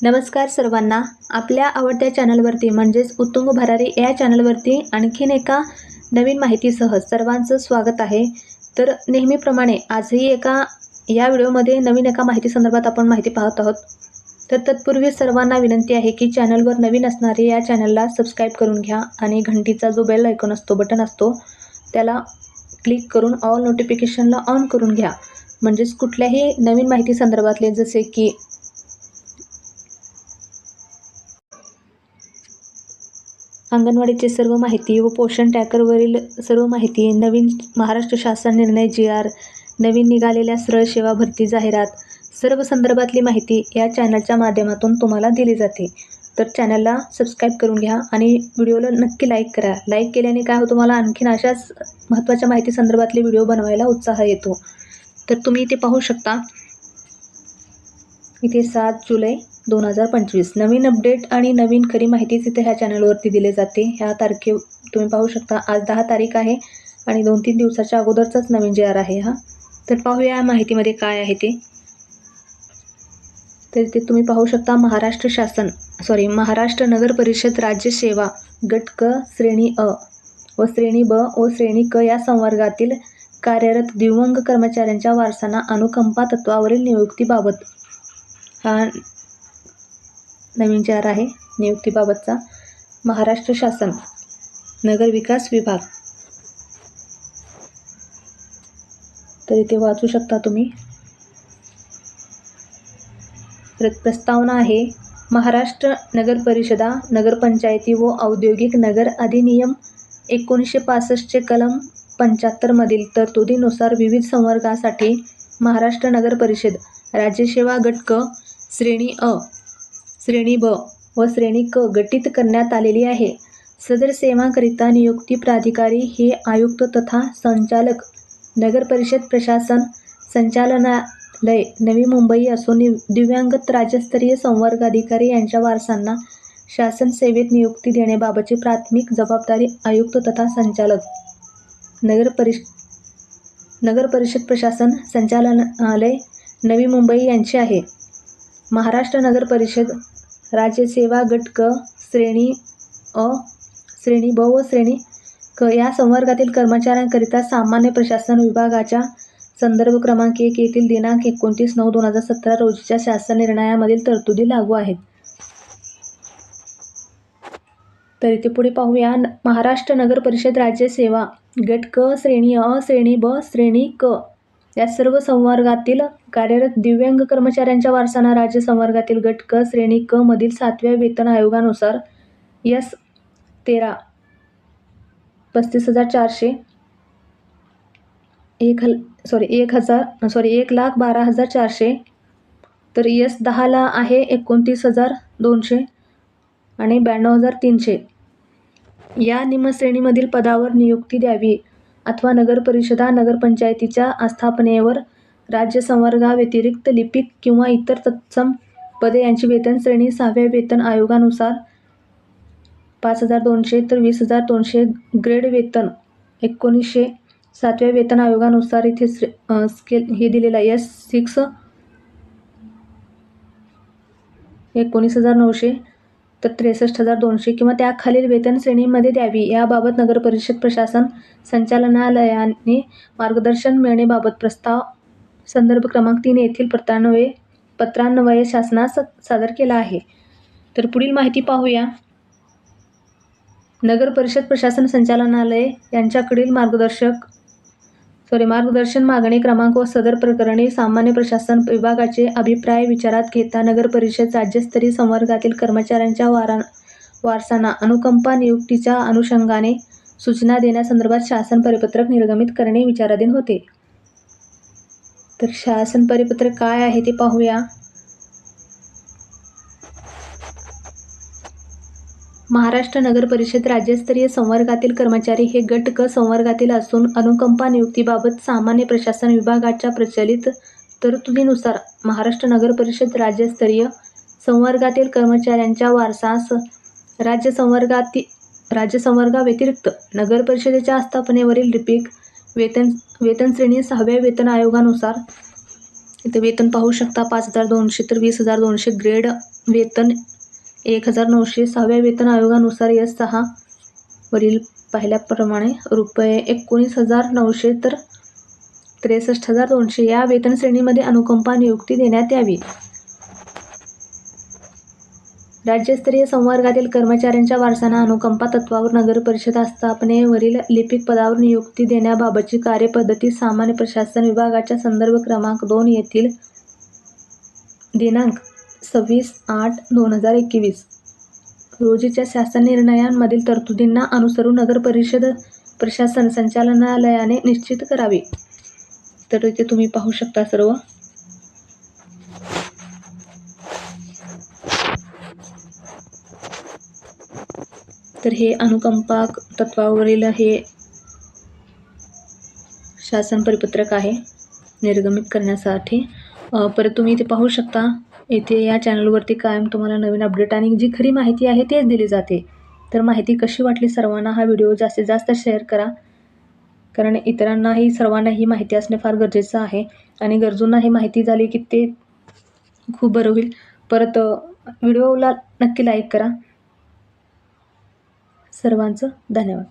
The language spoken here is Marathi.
नमस्कार सर्वांना. आपल्या आवडत्या चॅनलवरती म्हणजेच उत्तुंग भरारी या चॅनलवरती आणखीन एका नवीन माहितीसह सर्वांचं स्वागत आहे. तर नेहमीप्रमाणे आजही एका या व्हिडिओमध्ये नवीन एका माहितीसंदर्भात आपण माहिती पाहत आहोत. तर तत्पूर्वी सर्वांना विनंती आहे की चॅनलवर नवीन असणारे या चॅनलला सबस्क्राईब करून घ्या आणि घंटीचा जो बेल ऐकून असतो बटन असतो त्याला क्लिक करून ऑल नोटिफिकेशनला ऑन करून घ्या. म्हणजेच कुठल्याही नवीन माहिती संदर्भातले जसे की अंगणवाडीची सर्व माहिती व पोषण टॅकरवरील सर्व माहिती नवीन महाराष्ट्र शासन निर्णय जी आर नवीन निघालेल्या सरळ सेवा भरती जाहिरात सर्व संदर्भातली माहिती या चॅनलच्या माध्यमातून तुम्हाला दिली जाते. तर चॅनलला सबस्क्राईब करून घ्या आणि व्हिडिओला नक्की लाईक करा. लाईक केल्याने काय होतं तुम्हाला आणखीन अशाच महत्त्वाच्या माहिती संदर्भातले व्हिडिओ बनवायला उत्साह येतो. तर तुम्ही इथे पाहू शकता इथे सात जुलै दोन हजार पंचवीस. नवीन अपडेट आणि नवीन खरी माहितीच इथे ह्या चॅनलवरती दिले जाते. ह्या तारखे तुम्ही पाहू शकता. आज दहा तारीख आहे आणि दोन तीन दिवसाच्या अगोदरचाच नवीन जे आर आहे हा. तर पाहूया या माहितीमध्ये काय आहे ते. तर इथे तुम्ही पाहू शकता महाराष्ट्र शासन सॉरी महाराष्ट्र नगर परिषद राज्य सेवा गट क श्रेणी अ व श्रेणी ब व श्रेणी क या संवर्गातील कार्यरत दिव्यांग कर्मचाऱ्यांच्या वारसांना अनुकंपा तत्वावरील नियुक्तीबाबत हा नवीन चार आर आहे. नियुक्तीबाबतचा महाराष्ट्र शासन नगर विकास विभाग. तर इथे वाचू शकता तुम्ही. प्र- प्रस्तावना आहे महाराष्ट्र नगर परिषदा नगरपंचायती व औद्योगिक नगर अधिनियम एकोणीसशे पासष्टचे कलम पंच्याहत्तरमधील तरतुदीनुसार विविध संवर्गासाठी महाराष्ट्र नगर परिषद राज्यसेवा गट क श्रेणी अ श्रेणी ब व श्रेणी क गटित करण्यात आलेली आहे. सदर सेवांकरिता नियुक्ती प्राधिकारी हे आयुक्त तथा संचालक नगर परिषद प्रशासन संचालनालय नवी मुंबई असून दिव्यांगत राज्यस्तरीय संवर्ग अधिकारी यांच्या वारसांना शासन सेवेत नियुक्ती देण्याबाबतची प्राथमिक जबाबदारी आयुक्त तथा संचालक नगर परिष नगर परिषद प्रशासन संचालनालय नवी मुंबई यांची आहे. महाराष्ट्र नगर परिषद राज्यसेवा गट क श्रेणी अ श्रेणी ब व श्रेणी क या संवर्गातील कर्मचाऱ्यांकरिता सामान्य प्रशासन विभागाच्या संदर्भ क्रमांक एक येथील दिनांक एकोणतीस नऊ दोन हजार सतरा रोजीच्या शासन निर्णयामधील तरतुदी लागू आहेत. तर इथे पुढे पाहूया. न- महाराष्ट्र नगर परिषद राज्य सेवा गट क श्रेणी अ श्रेणी ब श्रेणी क. या सर्व संवर्गातील कार्यरत दिव्यांग कर्मचाऱ्यांच्या वारसांना राज्य संवर्गातील गट क श्रेणी क मधील सातव्या वेतन आयोगानुसार यस तेरा पस्तीस हजार चारशे एक हल सॉरी एक हजार सॉरी एक लाख बारा हजार चारशे तर यस दहाला आहे एकोणतीस हजार दोनशे आणि ब्याण्णव हजार तीनशे. या निमश्रेणीमधील पदावर नियुक्ती द्यावी. अथवा नगरपरिषदा नगरपंचायतीच्या आस्थापनेवर राज्य संवर्गाव्यतिरिक्त लिपिक किंवा इतर तत्सम पदे यांची वेतन श्रेणी सहाव्या वेतन आयोगानुसार पाच हजार दोनशे तर वीस हजार दोनशे ग्रेड वेतन एकोणीसशे सातव्या वेतन आयोगानुसार इथे स्केल हे दिलेलं आहे. एस सिक्स एकोणीस हजार नऊशे तर त्रेसष्ट हजार दोनशे किंवा त्याखालील वेतन श्रेणीमध्ये द्यावी. याबाबत नगरपरिषद प्रशासन संचालनालयाने मार्गदर्शन मिळण्याबाबत प्रस्ताव संदर्भ क्रमांक तीन येथील पत्रान्वये पत्रान्वये शासनास सादर केला आहे. तर पुढील माहिती पाहूया. नगर परिषद प्रशासन संचालनालय यांच्याकडील मार्गदर्शक सॉरी मार्गदर्शन मागणी क्रमांक व सदर प्रकरणी सामान्य प्रशासन विभागाचे अभिप्राय विचारात घेता नगर परिषद राज्यस्तरीय संवर्गातील कर्मचाऱ्यांच्या वारा वारसांना अनुकंपा नियुक्तीच्या अनुषंगाने सूचना देण्यासंदर्भात शासन परिपत्रक निर्गमित करणे विचाराधीन होते. तर शासन परिपत्रक काय आहे ते पाहूया. महाराष्ट्र नगर परिषद राज्यस्तरीय संवर्गातील कर्मचारी हे गट क संवर्गातील असून अनुकंपा नियुक्तीबाबत सामान्य प्रशासन विभागाच्या प्रचलित तरतुदीनुसार महाराष्ट्र नगर परिषद राज्यस्तरीय संवर्गातील कर्मचाऱ्यांच्या वारसास राज्य संवर्गाती राज्य संवर्गाव्यतिरिक्त नगर परिषदेच्या आस्थापनेवरील रिपीक वेतन वेतन श्रेणी सहाव्या वेतन आयोगानुसार इथे वेतन पाहू शकता पाच हजार दोनशे तर वीस हजार दोनशे ग्रेड वेतन एक हजार नऊशे सहाव्या वेतन आयोगानुसार यस सहा वरील पाहिल्याप्रमाणे रुपये एकोणीस हजार नऊशे तर त्रेसष्ट हजार दोनशे या वेतन श्रेणीमध्ये अनुकंपा नियुक्ती देण्यात यावी. राज्यस्तरीय संवर्गातील कर्मचाऱ्यांच्या वारसांना अनुकंपा तत्वावर नगर परिषद स्थापनेवरील लिपिक पदावर नियुक्ती देण्याबाबतची कार्यपद्धती सामान्य प्रशासन विभागाच्या संदर्भ क्रमांक दोन येथील दिनांक सव्वीस आठ दोन हजार एकवीस. रोजीच्या शासन निर्णयांमधील तरतुदींना अनुसरून नगर परिषद प्रशासन संचालनालयाने निश्चित करावे. तर इथे तुम्ही पाहू शकता सर्व. तर हे अनुकंपा तत्वावरील हे शासन परिपत्रक आहे निर्गमित करण्यासाठी. परत तुम्ही इथे पाहू शकता येथे या चॅनलवरती कायम तुम्हाला नवीन अपडेट आणि जी खरी माहिती आहे तेच दिली जाते. तर माहिती कशी वाटली सर्वांना हा व्हिडिओ जास्तीत जास्त शेअर करा. कारण इतरांनाही सर्वांना ही माहिती असणे फार गरजेचं आहे. आणि गरजूंना ही माहिती झाली की ते खूप बरं होईल. परत व्हिडिओला नक्की लाईक करा. सर्वांचं धन्यवाद.